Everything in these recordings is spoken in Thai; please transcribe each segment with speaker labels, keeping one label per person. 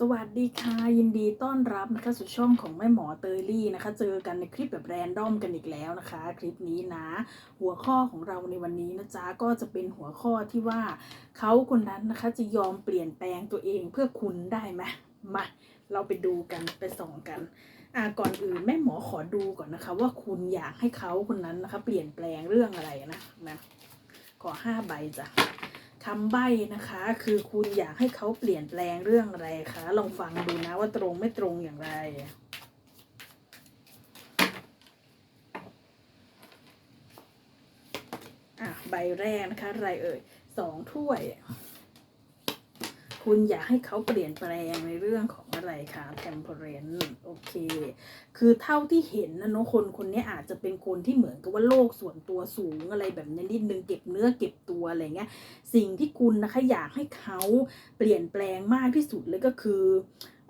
Speaker 1: สวัสดีค่ะ ยินดีต้อนรับนะคะสู่ช่องของแม่หมอเตยลี่นะคะ เจอกันในคลิปแบบแรนดอมกันอีกแล้วนะคะ คลิปนี้นะ หัวข้อของเราในวันนี้นะจ๊ะก็จะเป็นหัวข้อที่ว่าเขาคนนั้นนะคะจะยอมเปลี่ยนแปลงตัวเองเพื่อคุณได้ไหมมาเราไปดูกันไปส่องกันอ่าก่อนอื่นแม่หมอขอดูก่อนนะคะ ว่าคุณอยากให้เขาคนนั้นนะคะ เปลี่ยนแปลงเรื่องอะไรนะนะขอห้าใบจ้ะ คำใบ้นะคะ คือคุณอยากให้เขาเปลี่ยนแปลงเรื่องอะไรคะลองฟังดูนะว่าตรงไม่ตรงอย่างไรอะใบแรกนะคะ อะไรเอ่ยสองถ้วย คุณอยากให้เขาเปลี่ยนแปลงในเรื่องของอะไรคะ temperance โอเค คือเท่าที่เห็นนะเนอะคนคนนี้อาจจะเป็นคนที่เหมือนกับว่าโลกส่วนตัวสูงอะไรแบบนี้นิดนึงเก็บเนื้อเก็บตัวอะไรเงี้ย สิ่งที่คุณนะคะอยากให้เขาเปลี่ยนแปลงมากที่สุดเลยก็คือ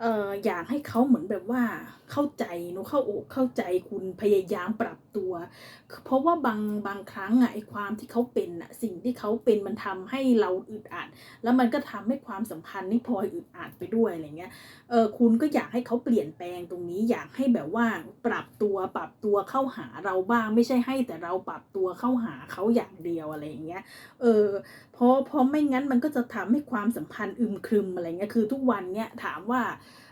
Speaker 1: เอ่ออยากให้เขาเหมือนแบบว่าเข้าใจนอะเข้าอกเข้าใจคุณพยายามปรับตัว เพราะว่าบางบางครั้งอะไอความที่เขาเป็นอะสิ่งที่เขาเป็นมันทำให้เราอึดอัด แล้วมันก็ทำให้ความสัมพันธ์นี่พลอยอึดอัดไปด้วยอะไรเงี้ยเออคุณก็อยากให้เขาเปลี่ยนแปลงตรงนี้อยากให้แบบว่าปรับตัวปรับตัวเข้าหาเราบ้างไม่ใช่ให้แต่เราปรับตัวเข้าหาเขาอย่างเดียวอะไรอย่างเงี้ยเออเพราะเพราะไม่งั้นมันก็จะทำให้ความสัมพันธ์อึมครึมอะไรเงี้ยคือทุกวันเนี้ยถามว่า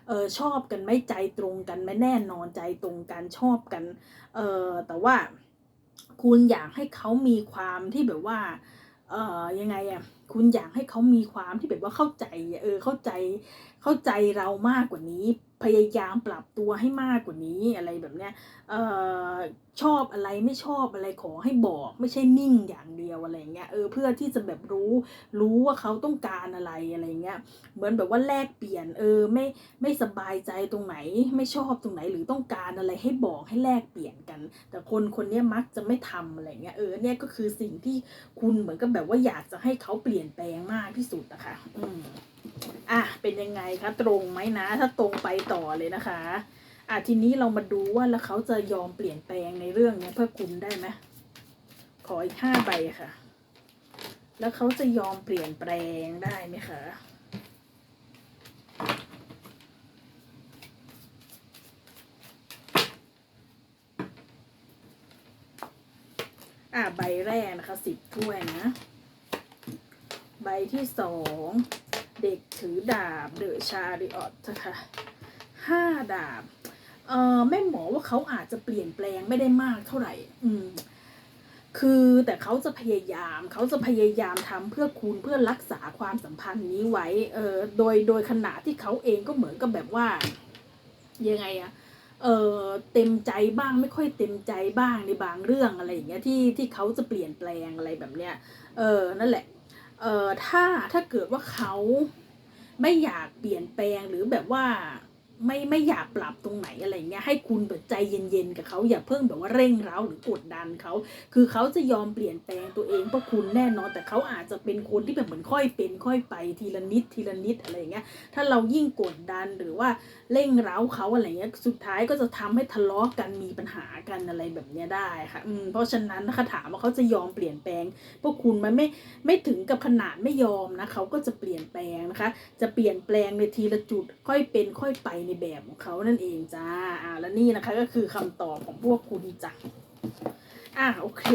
Speaker 1: เออชอบกันไม่ใจตรงกันไม่แน่นอนใจตรงกันชอบกันเออแต่ว่าคุณอยากให้เขามีความที่แบบว่าเออยังไงอะคุณอยากให้เขามีความที่แบบว่าเข้าใจเออเข้าใจเข้าใจเรามากกว่านี้ พยายามปรับตัวให้มากกว่านี้อะไรแบบเนี้ยเออชอบอะไรไม่ชอบอะไรขอให้บอกไม่ใช่นิ่งอย่างเดียวอะไรเงี้ยเออเพื่อที่จะแบบรู้รู้ว่าเขาต้องการอะไรอะไรเงี้ยเหมือนแบบว่าแลกเปลี่ยนเออไม่ไม่สบายใจตรงไหน ไม่ชอบตรงไหนหรือต้องการอะไรให้บอกให้แลกเปลี่ยนกัน แต่คนคนนี้มักจะไม่ทำอะไรเงี้ยเออเนี่ยก็คือสิ่งที่คุณเหมือนกับแบบว่าอยากจะให้เขาเปลี่ยนลี่ยนแปลงมากที่สุดนะคะ อืมอะเป็นยังไงคะตรงไหมนะ ถ้าตรงไปต่อเลยนะคะอะทีนี้เรามาดูว่าแล้วเขาจะยอมเปลี่ยนแปลงในเรื่องนี้เพื่อคุณได้ไหมขออีกห้าใบค่ะ แล้วเขาจะยอมเปลี่ยนแปลงได้ไหมคะอะใบแรกนะคะสิบถ้วยนะ ใบที่สองเด็กถือดาบเดอะชาริออตนะคะห้าดาบเอ่อแม่หมอว่าเขาอาจจะเปลี่ยนแปลงไม่ได้มากเท่าไหร่ อืม คือแต่เขาจะพยายาม เขาจะพยายามทำเพื่อคุณเพื่อรักษาความสัมพันธ์นี้ไว้ เออโดยโดยขณะที่เขาเองก็เหมือนกับแบบว่ายังไงอะเออเต็มใจบ้างไม่ค่อยเต็มใจบ้างในบางเรื่องอะไรอย่างเงี้ยที่ที่เขาจะเปลี่ยนแปลงอะไรแบบเนี้ย เออนั่นแหละ เอ่อถ้าถ้าเกิดว่าเขาไม่อยากเปลี่ยนแปลงหรือแบบว่า ไม่ไม่อยากปรับตรงไหนอะไรเงี้ยให้คุณเปิดใจเย็นๆกับเขาอย่าเพิ่งแบบว่าเร่งเร้าหรือกดดันเขาคือเขาจะยอมเปลี่ยนแปลงตัวเองเพราะคุณแน่นอน แต่เขาอาจจะเป็นคนที่แบบเหมือนค่อยเป็นค่อยไปทีละนิดทีละนิดอะไรเงี้ยถ้าเรายิ่งกดดันหรือว่าเร่งเร้าเขาอะไรเงี้ยสุดท้ายก็จะทำให้ทะเลาะกันมีปัญหากันอะไรแบบเนี้ยได้ค่ะอืมเพราะฉะนั้นนะคะถามว่าเขาจะยอมเปลี่ยนแปลงพวกคุณมันไม่ไม่ถึงกับขนาดไม่ยอมนะเขาก็จะเปลี่ยนแปลงนะคะ จะเปลี่ยนแปลงในทีละจุดค่อยเป็นค่อยไปในแบบของเขานั่นเองจ้าอ่าแล้วนี่นะคะก็คือคำตอบของพวกคุณจ้ะอะโอเค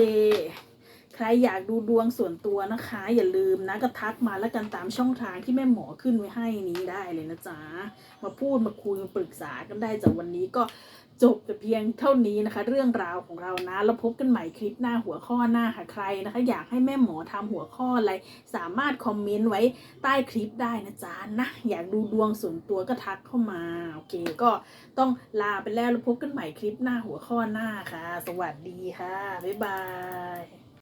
Speaker 1: ใครอยากดูดวงส่วนตัวนะคะ อย่าลืมนะก็ทักมาแล้วกันตามช่องทางที่แม่หมอขึ้นไว้ให้นี้ได้เลยนะจ๊ะมาพูดมาคุยมาปรึกษากันได้จากวันนี้ก็ จบแต่เพียงเท่านี้นะคะ เรื่องราวของเรานะแล้วพบกันใหม่คลิปหน้าหัวข้อหน้าค่ะใครนะคะ อยากให้แม่หมอทำหัวข้ออะไร สามารถคอมเมนต์ไว้ใต้คลิปได้นะจ๊ะนะอยากดูดวงส่วนตัวก็ทักเข้ามาโอเค ก็ต้องลาไปแล้วแล้วพบกันใหม่คลิปหน้าหัวข้อหน้าค่ะ สวัสดีค่ะบ๊ายบาย